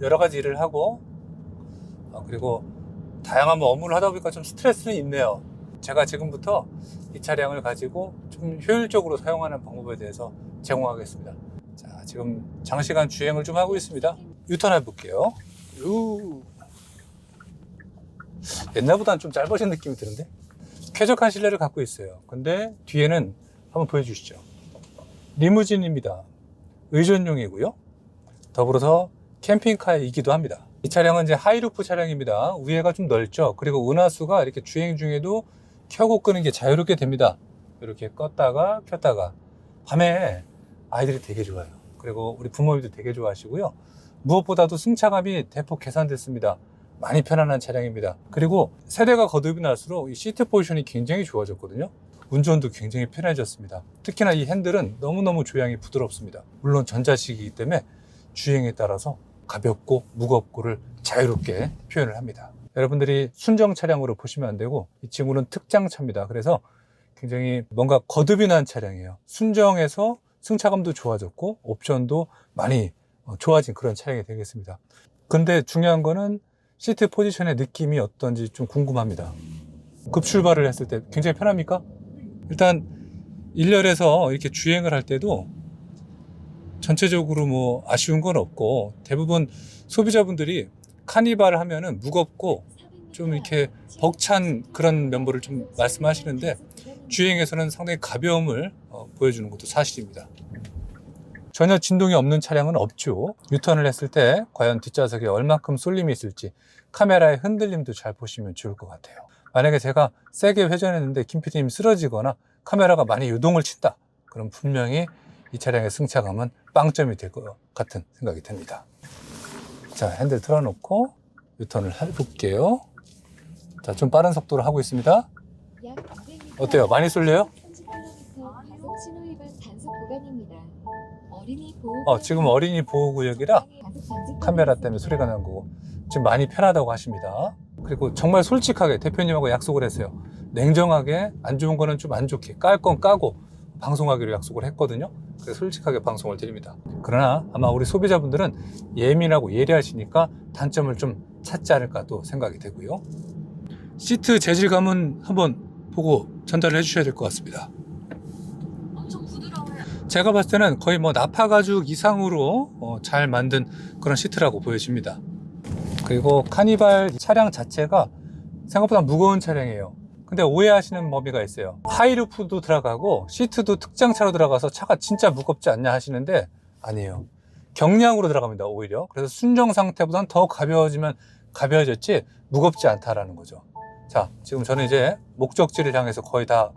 여러 가지 일을 하고 어, 그리고 다양한 뭐 업무를 하다 보니까 좀 스트레스는 있네요. 제가 지금부터 이 차량을 가지고 좀 효율적으로 사용하는 방법에 대해서 제공하겠습니다. 자, 지금 장시간 주행을 좀 하고 있습니다. 유턴해 볼게요. 유. 옛날보다는 좀 짧아진 느낌이 드는데? 쾌적한 실내를 갖고 있어요. 근데 뒤에는 한번 보여주시죠. 리무진입니다. 의전용이고요. 더불어서 캠핑카이기도 합니다. 이 차량은 이제 하이루프 차량입니다. 위에가 좀 넓죠. 그리고 은하수가 이렇게 주행 중에도 켜고 끄는 게 자유롭게 됩니다. 이렇게 껐다가 켰다가 밤에 아이들이 되게 좋아요. 그리고 우리 부모님도 되게 좋아하시고요. 무엇보다도 승차감이 대폭 개선됐습니다. 많이 편안한 차량입니다. 그리고 세대가 거듭이 날수록 이 시트 포지션이 굉장히 좋아졌거든요. 운전도 굉장히 편해졌습니다. 특히나 이 핸들은 너무너무 조향이 부드럽습니다. 물론 전자식이기 때문에 주행에 따라서 가볍고 무겁고를 자유롭게 표현을 합니다. 여러분들이 순정 차량으로 보시면 안 되고 이 친구는 특장 차입니다. 그래서 굉장히 뭔가 거듭이 난 차량이에요. 순정에서 승차감도 좋아졌고 옵션도 많이 어, 좋아진 그런 차량이 되겠습니다. 근데 중요한 거는 시트 포지션의 느낌이 어떤지 좀 궁금합니다. 급출발을 했을 때 굉장히 편합니까? 일단 1열에서 이렇게 주행을 할 때도 전체적으로 뭐 아쉬운 건 없고 대부분 소비자분들이 카니발 하면은 무겁고 좀 이렇게 벅찬 그런 면모를 좀 말씀하시는데 주행에서는 상당히 가벼움을 어, 보여주는 것도 사실입니다. 전혀 진동이 없는 차량은 없죠. 유턴을 했을 때 과연 뒷좌석에 얼마큼 쏠림이 있을지 카메라의 흔들림도 잘 보시면 좋을 것 같아요. 만약에 제가 세게 회전했는데 김PD님 쓰러지거나 카메라가 많이 유동을 친다. 그럼 분명히 이 차량의 승차감은 빵점이 될 것 같은 생각이 듭니다. 자, 핸들 틀어놓고 유턴을 해볼게요. 자, 좀 빠른 속도로 하고 있습니다. 어때요? 많이 쏠려요? 어, 지금 어린이 보호구역이라 카메라 때문에 소리가 나는 거고 지금 많이 편하다고 하십니다. 그리고 정말 솔직하게 대표님하고 약속을 했어요. 냉정하게 안 좋은 거는 좀 안 좋게 깔 건 까고 방송하기로 약속을 했거든요. 그래서 솔직하게 방송을 드립니다. 그러나 아마 우리 소비자분들은 예민하고 예리하시니까 단점을 좀 찾지 않을까 또 생각이 되고요. 시트 재질감은 한번 보고 전달을 해주셔야 될 것 같습니다. 엄청 부드러워요. 제가 봤을 때는 거의 뭐 나파 가죽 이상으로 어, 잘 만든 그런 시트라고 보여집니다. 그리고 카니발 차량 자체가 생각보다 무거운 차량이에요. 근데 오해하시는 범위가 있어요. 하이루프도 들어가고 시트도 특장차로 들어가서 차가 진짜 무겁지 않냐 하시는데 아니에요. 경량으로 들어갑니다. 오히려. 그래서 순정 상태보다는 더 가벼워지면 가벼워졌지 무겁지 않다라는 거죠. 자, 지금 저는 이제 목적지를 향해서 거의 다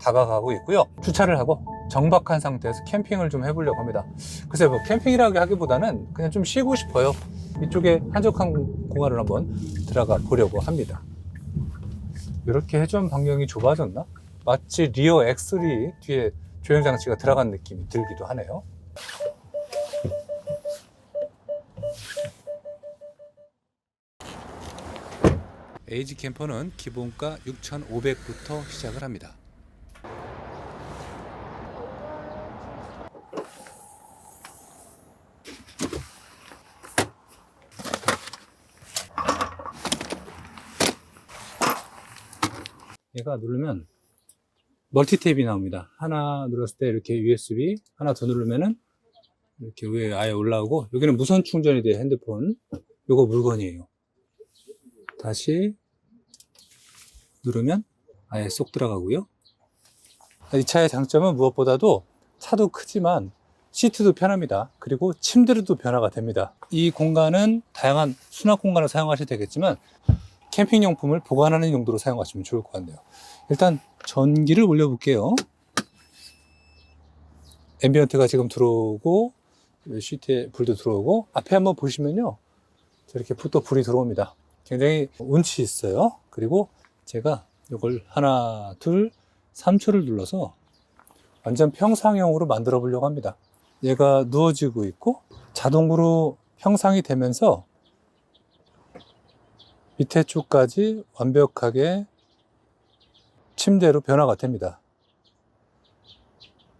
다가가고 있고요. 주차를 하고 정박한 상태에서 캠핑을 좀 해보려고 합니다. 글쎄 뭐 캠핑이라고 하기보다는 그냥 좀 쉬고 싶어요. 이쪽에 한적한 공간을 한번 들어가 보려고 합니다. 이렇게 회전 반경이 좁아졌나? 마치 리어 X3 뒤에 조형 장치가 들어간 느낌이 들기도 하네요. 에이지 캠퍼는 기본가 6,500부터 시작을 합니다. 얘가 누르면 멀티탭이 나옵니다. 하나 눌렀을 때 이렇게 USB, 하나 더 누르면은 이렇게 위에 아예 올라오고 여기는 무선 충전이 돼요 핸드폰. 요거 물건이에요. 다시 누르면 아예 쏙 들어가고요. 이 차의 장점은 무엇보다도 차도 크지만 시트도 편합니다. 그리고 침대로도 변화가 됩니다. 이 공간은 다양한 수납 공간을 사용하셔도 되겠지만 캠핑 용품을 보관하는 용도로 사용하시면 좋을 것 같네요. 일단 전기를 올려볼게요. 앰비언트가 지금 들어오고 시트에 불도 들어오고 앞에 한번 보시면요. 저렇게 또 불이 들어옵니다. 굉장히 운치 있어요. 그리고 제가 이걸 하나, 둘, 3초를 눌러서 완전 평상형으로 만들어 보려고 합니다. 얘가 누워지고 있고 자동으로 형상이 되면서 밑에 쪽까지 완벽하게 침대로 변화가 됩니다.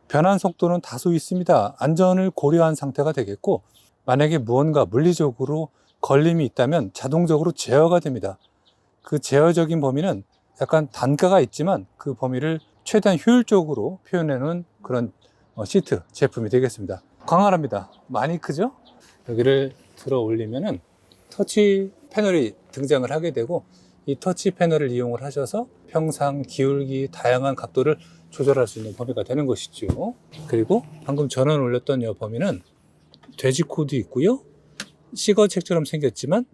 변환 속도는 다소 있습니다. 안전을 고려한 상태가 되겠고 만약에 무언가 물리적으로 걸림이 있다면 자동적으로 제어가 됩니다. 그 제어적인 범위는 약간 단가가 있지만 그 범위를 최대한 효율적으로 표현해 놓은 그런 어, 시트 제품이 되겠습니다. 광활합니다. 많이 크죠? 여기를 들어 올리면은 터치 패널이 등장을 하게 되고 이 터치 패널을 이용을 하셔서 평상, 기울기, 다양한 각도를 조절할 수 있는 범위가 되는 것이죠. 그리고 방금 전원 올렸던 이 범위는 돼지 코드 있고요. 시거책처럼 생겼지만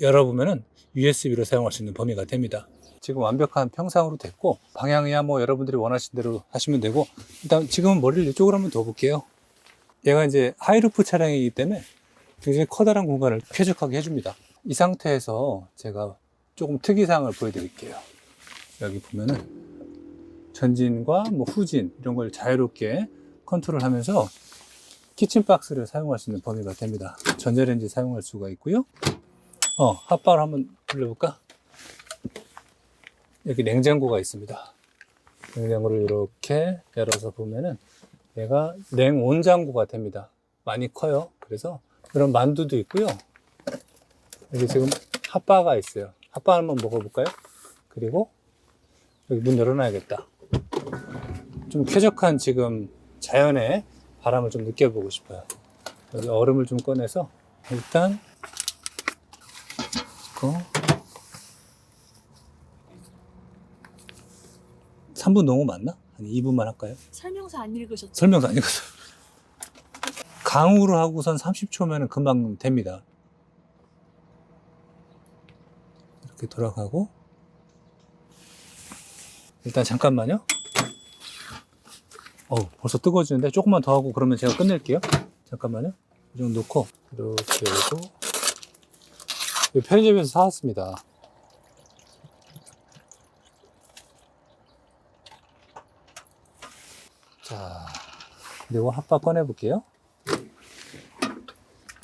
열어보면은 USB로 사용할 수 있는 범위가 됩니다. 지금 완벽한 평상으로 됐고 방향이야 뭐 여러분들이 원하신 대로 하시면 되고 일단 지금 머리를 이쪽으로 한번 더 볼게요. 얘가 이제 하이루프 차량이기 때문에 굉장히 커다란 공간을 쾌적하게 해줍니다. 이 상태에서 제가 조금 특이사항을 보여드릴게요. 여기 보면은 전진과 뭐 후진 이런 걸 자유롭게 컨트롤하면서 키친박스를 사용할 수 있는 범위가 됩니다. 전자레인지 사용할 수가 있고요. 어, 핫바를 한번 돌려볼까? 여기 냉장고가 있습니다. 냉장고를 이렇게 열어서 보면은 얘가 냉온장고가 됩니다. 많이 커요. 그래서 이런 만두도 있고요. 여기 지금 핫바가 있어요. 핫바 한번 먹어볼까요? 그리고 여기 문 열어놔야겠다. 좀 쾌적한 지금 자연의 바람을 좀 느껴보고 싶어요. 여기 얼음을 좀 꺼내서 일단 이거 3분 너무 많나? 한 2분만 할까요? 설명서 안 읽으셨죠? 설명서 안 읽었어. 강우로 하고선 30초면 금방 됩니다. 이렇게 돌아가고 일단 잠깐만요. 어 벌써 뜨거워지는데 조금만 더 하고 그러면 제가 끝낼게요. 잠깐만요. 이 정도 놓고 이렇게 이거 편의점에서 사왔습니다. 자, 그리고 핫바 꺼내 볼게요.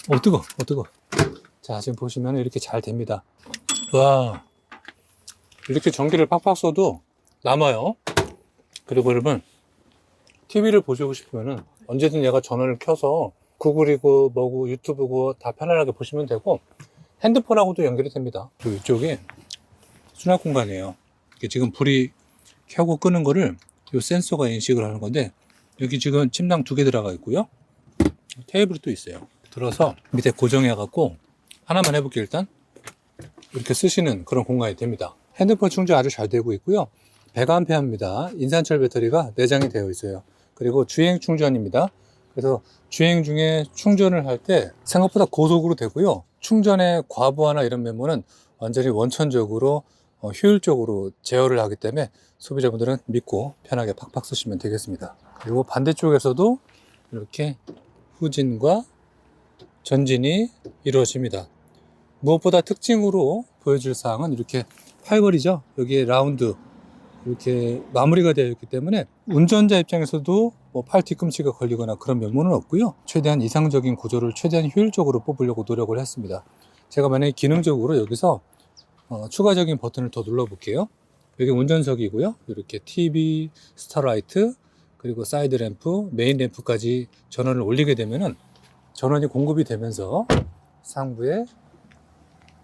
어, 뜨거, 어, 뜨거. 자, 지금 보시면 이렇게 잘 됩니다. 와, 이렇게 전기를 팍팍 써도 남아요. 그리고 여러분, TV를 보시고 싶으면은 언제든 얘가 전원을 켜서 구글이고 뭐고 유튜브고 다 편안하게 보시면 되고 핸드폰하고도 연결이 됩니다. 그리고 이쪽에 수납 공간이에요. 지금 불이 켜고 끄는 거를 이 센서가 인식을 하는 건데 여기 지금 침낭 두 개 들어가 있고요. 테이블이 또 있어요. 들어서 밑에 고정해 갖고 하나만 해볼게요 일단 이렇게 쓰시는 그런 공간이 됩니다. 핸드폰 충전 아주 잘 되고 있고요. 100A입니다. 인산철 배터리가 내장이 되어 있어요. 그리고 주행 충전입니다. 그래서 주행 중에 충전을 할 때 생각보다 고속으로 되고요. 충전의 과부하나 이런 메모는 완전히 원천적으로 어, 효율적으로 제어를 하기 때문에 소비자분들은 믿고 편하게 팍팍 쓰시면 되겠습니다. 그리고 반대쪽에서도 이렇게 후진과 전진이 이루어집니다. 무엇보다 특징으로 보여줄 사항은 이렇게 팔걸이죠. 여기에 라운드 이렇게 마무리가 되어 있기 때문에 운전자 입장에서도 뭐 팔 뒤꿈치가 걸리거나 그런 면모는 없고요. 최대한 이상적인 구조를 최대한 효율적으로 뽑으려고 노력을 했습니다. 제가 만약에 기능적으로 여기서 어, 추가적인 버튼을 더 눌러 볼게요. 여기 운전석이고요. 이렇게 TV, 스타라이트, 그리고 사이드 램프, 메인 램프까지 전원을 올리게 되면은 전원이 공급이 되면서 상부에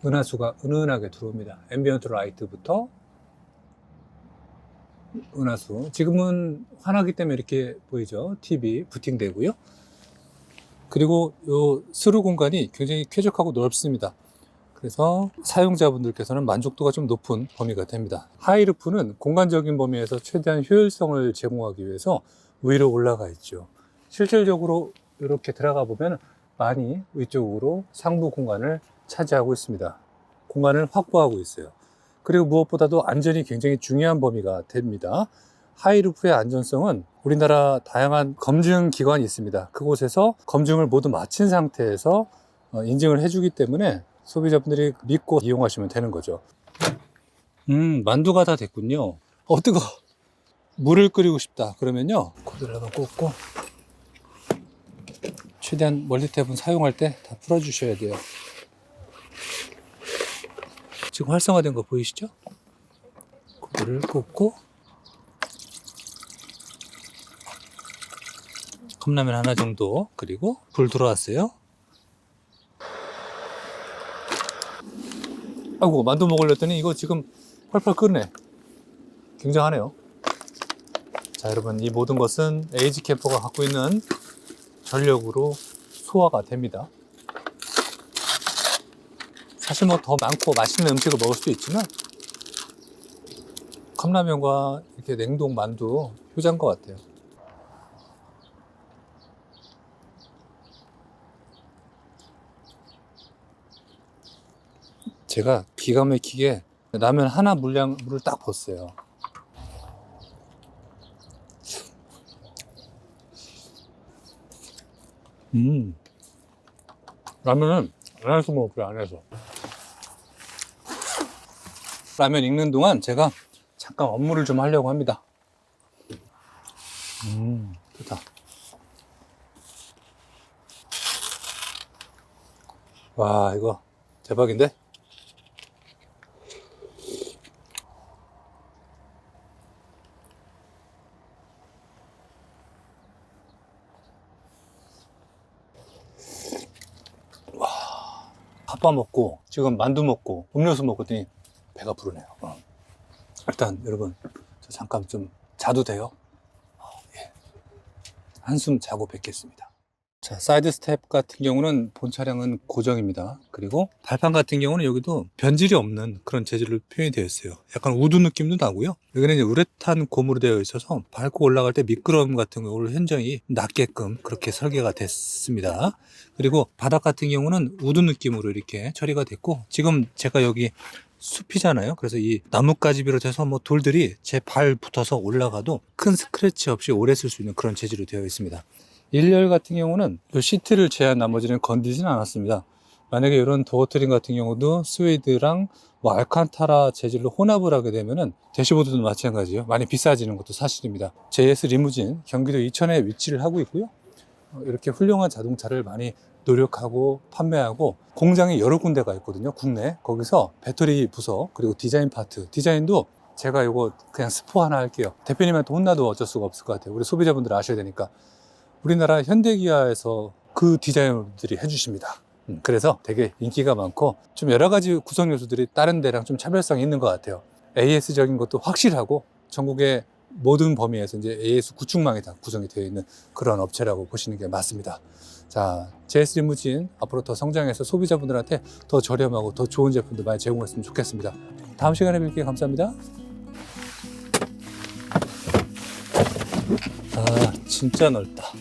은하수가 은은하게 들어옵니다. 앰비언트 라이트부터 은하수. 지금은 환하기 때문에 이렇게 보이죠. TV 부팅되고요. 그리고 요 스루 공간이 굉장히 쾌적하고 넓습니다. 그래서 사용자분들께서는 만족도가 좀 높은 범위가 됩니다. 하이루프는 공간적인 범위에서 최대한 효율성을 제공하기 위해서 위로 올라가 있죠. 실질적으로 이렇게 들어가 보면 많이 위쪽으로 상부 공간을 차지하고 있습니다. 공간을 확보하고 있어요. 그리고 무엇보다도 안전이 굉장히 중요한 범위가 됩니다. 하이루프의 안전성은 우리나라 다양한 검증 기관이 있습니다. 그곳에서 검증을 모두 마친 상태에서 어, 인증을 해주기 때문에 소비자분들이 믿고 이용하시면 되는 거죠. 음, 만두가 다 됐군요. 어, 뜨거. 물을 끓이고 싶다. 그러면요. 코드를 한번 꽂고 최대한 멀티탭은 사용할 때 다 풀어주셔야 돼요. 지금 활성화된 거 보이시죠? 그거를 꽂고 컵라면 하나 정도 그리고 불 들어왔어요. 아이고 만두 먹으려더니 이거 지금 펄펄 끓네. 굉장하네요. 자 여러분 이 모든 것은 에이지 캠퍼가 갖고 있는 전력으로 소화가 됩니다. 사실 뭐 더 많고 맛있는 음식을 먹을 수도 있지만 컵라면과 이렇게 냉동 만두 효자인 것 같아요. 제가 기가 막히게 라면 하나 물량 물을 딱 벗어요. 음, 라면은 안에서 먹을게요, 안에서. 라면 익는 동안 제가 잠깐 업무를 좀 하려고 합니다. 음, 좋다. 와, 이거 대박인데? 밥밥 먹고 지금 만두 먹고 음료수 먹더니 배가 부르네요. 어. 일단 여러분 저 잠깐 좀 자도 돼요? 어, 예. 한숨 자고 뵙겠습니다. 자 사이드 스텝 같은 경우는 본 차량은 고정입니다. 그리고 발판 같은 경우는 여기도 변질이 없는 그런 재질로 표현이 되어 있어요. 약간 우드 느낌도 나고요. 여기는 이제 우레탄 고무로 되어 있어서 밟고 올라갈 때 미끄러움 같은 경우를 현정이 낮게끔 그렇게 설계가 됐습니다. 그리고 바닥 같은 경우는 우드 느낌으로 이렇게 처리가 됐고 지금 제가 여기 숲이잖아요. 그래서 이 나뭇가지 비롯해서 뭐 돌들이 제 발 붙어서 올라가도 큰 스크래치 없이 오래 쓸 수 있는 그런 재질로 되어 있습니다. 1열 같은 경우는 이 시트를 제한 나머지는 건드리진 않았습니다. 만약에 이런 도어 트림 같은 경우도 스웨이드랑 뭐 알칸타라 재질로 혼합을 하게 되면은 대시보드도 마찬가지예요. 많이 비싸지는 것도 사실입니다. JS 리무진 경기도 이천에 위치를 하고 있고요. 어, 이렇게 훌륭한 자동차를 많이 노력하고 판매하고 공장이 여러 군데가 있거든요. 국내 거기서 배터리 부서 그리고 디자인 파트 디자인도 제가 이거 그냥 스포 하나 할게요. 대표님한테 혼나도 어쩔 수가 없을 것 같아요. 우리 소비자분들 아셔야 되니까 우리나라 현대기아에서 그 디자이너들이 해주십니다. 음, 그래서 되게 인기가 많고 좀 여러 가지 구성 요소들이 다른 데랑 좀 차별성이 있는 것 같아요. AS적인 것도 확실하고 전국의 모든 범위에서 이제 AS 구축망이 다 구성이 되어 있는 그런 업체라고 보시는 게 맞습니다. 자, JS 리무진 앞으로 더 성장해서 소비자분들한테 더 저렴하고 더 좋은 제품들 많이 제공했으면 좋겠습니다. 다음 시간에 뵐게요. 감사합니다. 아, 진짜 넓다.